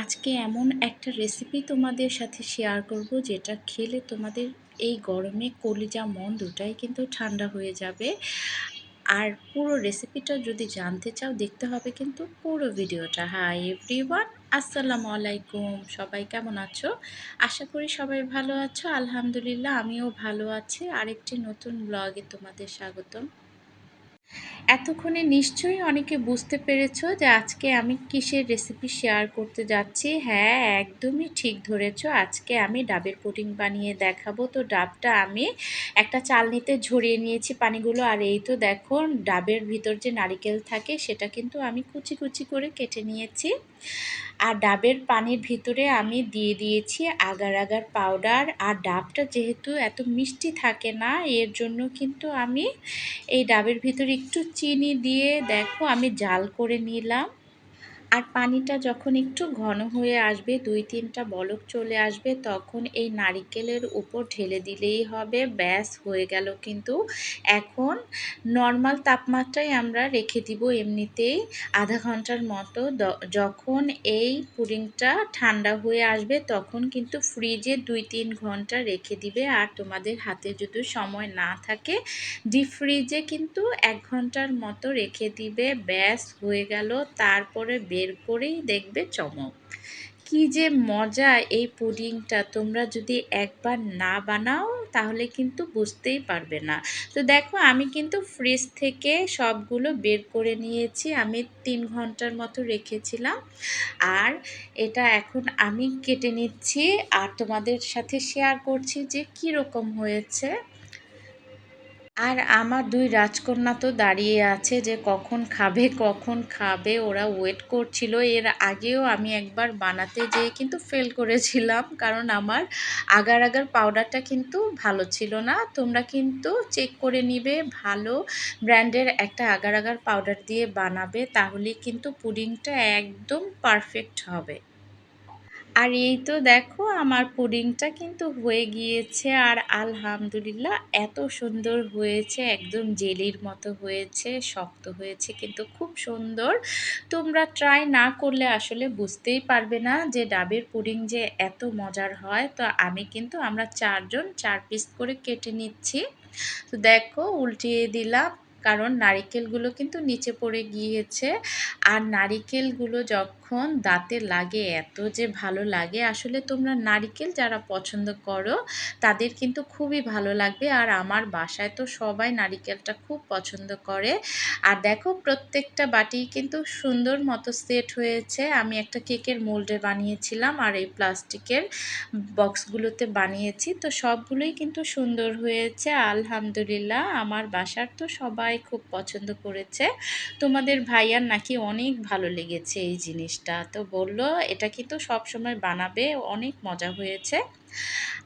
আজকে এমন একটা রেসিপি তোমাদের সাথে শেয়ার করব, যেটা খেলে তোমাদের এই গরমে কলিজা মন দুটাই কিন্তু ঠান্ডা হয়ে যাবে। আর পুরো রেসিপিটা যদি জানতে চাও, দেখতে হবে কিন্তু পুরো ভিডিওটা। হাই এভরিওয়ান আসসালামু আলাইকুম। সবাই কেমন আছো? আশা করি সবাই ভালো আছো। আলহামদুলিল্লাহ, আমিও ভালো আছি। আরেকটি নতুন ব্লগে তোমাদের স্বাগতম। এতক্ষণে নিশ্চয়ই অনেকে বুঝতে পেরেছ যে আজকে আমি কিসের রেসিপি শেয়ার করতে যাচ্ছি। হ্যাঁ একদমই ঠিক ধরেছ। আজকে আমি ডাবের পুডিং বানিয়ে দেখাবো। তো ডাবটা আমি একটা চালনিতে ঝরিয়ে নিয়েছি পানিগুলো। আর এই তো দেখো, ডাবের ভিতর যে নারিকেল থাকে, সেটা কিন্তু আমি কুচি কুচি করে কেটে নিয়েছি। আর ডাবের পানির ভিতরে আমি দিয়ে দিয়েছি আগার আগার পাউডার আর ডাবটা যেহেতু এত মিষ্টি থাকে না, এর জন্য কিন্তু আমি এই ডাবের ভিতরে একটু চিনি দিয়ে দেখো আমি জাল করে নিলাম। আর পানিটা যখন একটু ঘন হয়ে আসবে, দুই তিনটা বলক চলে আসবে, তখন এই নারিকেলের উপর ঢেলে দিলেই হবে। ব্যাস, হয়ে গেল কিন্তু। এখন নর্মাল তাপমাত্রায় আমরা রেখে দিব এমনিতেই আধা ঘণ্টার মতো। যখন এই পুডিংটা ঠান্ডা হয়ে আসবে, তখন কিন্তু ফ্রিজে দুই তিন ঘণ্টা রেখে দিবে। আর তোমাদের হাতে যদি সময় না থাকে, ডিপ ফ্রিজে কিন্তু এক ঘণ্টার মতো রেখে দিবে। ব্যাস, হয়ে গেল। তারপরে বের করেই দেখবে চমক। কি যে মজা এই পুডিংটা, তোমরা যদি একবার না বানাও তাহলে কিন্তু বুঝতেই পারবে না। তো দেখো, আমি কিন্তু ফ্রিজ থেকে সবগুলো বের করে নিয়েছি, আমি তিন ঘণ্টার মতো রেখেছিলাম। আর এটা এখন আমি কেটে নিচ্ছি, আর তোমাদের সাথে শেয়ার করছি যে কীরকম হয়েছে। আর আমার দুই রাজকন্যা তো দাঁড়িয়ে আছে যে কখন খাবে কখন খাবে। ওরা ওয়েট করছিল। এর আগেও আমি একবার বানাতে যেয়ে কিন্তু ফেল করেছিলাম, কারণ আমার আগার আগার পাউডারটা কিন্তু ভালো ছিল না। তোমরা কিন্তু চেক করে নিবে, ভালো ব্র্যান্ডের একটা আগার আগার পাউডার দিয়ে বানাবে তাহলে কিন্তু পুডিংটা একদম পারফেক্ট হবে। আর এই তো দেখো, আমার পুডিংটা কিন্তু হয়ে গিয়েছে আর আলহামদুলিল্লাহ এত সুন্দর হয়েছে, একদম জেলির মতো হয়েছে, শক্ত হয়েছে কিন্তু খুব সুন্দর। তোমরা ট্রাই না করলে আসলে বুঝতেই পারবে না যে ডাবের পুডিং যে এত মজার হয়। তো আমি কিন্তু আমরা চারজন, চার পিস করে কেটে নিচ্ছি। তো দেখো, উল্টিয়ে দিলাম। কারণ নারিকেলগুলো কিন্তু নিচে পড়ে গিয়েছে। আর নারিকেলগুলো যখন দাঁতে লাগে, এত যে ভালো লাগে, আসলে তোমরা নারিকেল যারা পছন্দ করো, তাদের কিন্তু খুবই ভালো লাগবে। আর আমার বাসায় তো সবাই নারিকেলটা খুব পছন্দ করে। আর দেখো, প্রত্যেকটা বাটি কিন্তু সুন্দর মতো সেট হয়েছে। আমি একটা কেকের মোল্ডে বানিয়েছিলাম আর এই প্লাস্টিকের বক্সগুলোতে বানিয়েছি। তো সবগুলোই কিন্তু সুন্দর হয়েছে, আলহামদুলিল্লাহ। আমার বাসার তো সবাই খুব পছন্দ করেছে। তোমাদের ভাইয়ার নাকি অনেক ভালো লেগেছে এই জিনিসটা। তো বলল, এটা কিন্তু সব সময় বানাবে, অনেক মজা হয়েছে।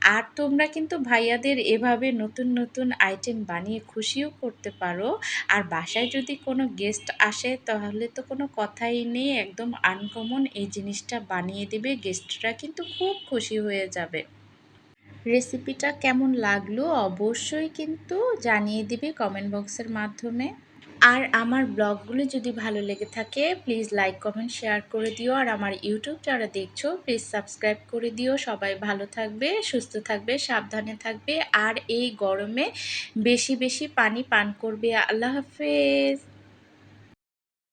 আর তোমরা কিন্তু ভাইয়াদের এভাবে নতুন নতুন আইটেম বানিয়ে খুশিও করতে পারো। আর বাসায় যদি কোনো গেস্ট আসে, তাহলে তো কোনো কথাই নেই, একদম আনকমন এই জিনিসটা বানিয়ে দেবে। গেস্টরা কিন্তু খুব খুশি হয়ে যাবে। রেসিপিটা কেমন লাগল অবশ্যই কিন্তু জানিয়ে দিবে কমেন্ট বক্সের মাধ্যমে। আর আমার ব্লগগুলো যদি ভালো লেগে থাকে প্লিজ লাইক কমেন্ট শেয়ার করে দিও। আর আমার ইউটিউব যারা দেখছ প্লিজ সাবস্ক্রাইব করে দিও। সবাই ভালো থাকবে, সুস্থ থাকবে, সাবধানে থাকবে। আর এই গরমে বেশি বেশি পানি পান করবে। আল্লাহ হাফেজ।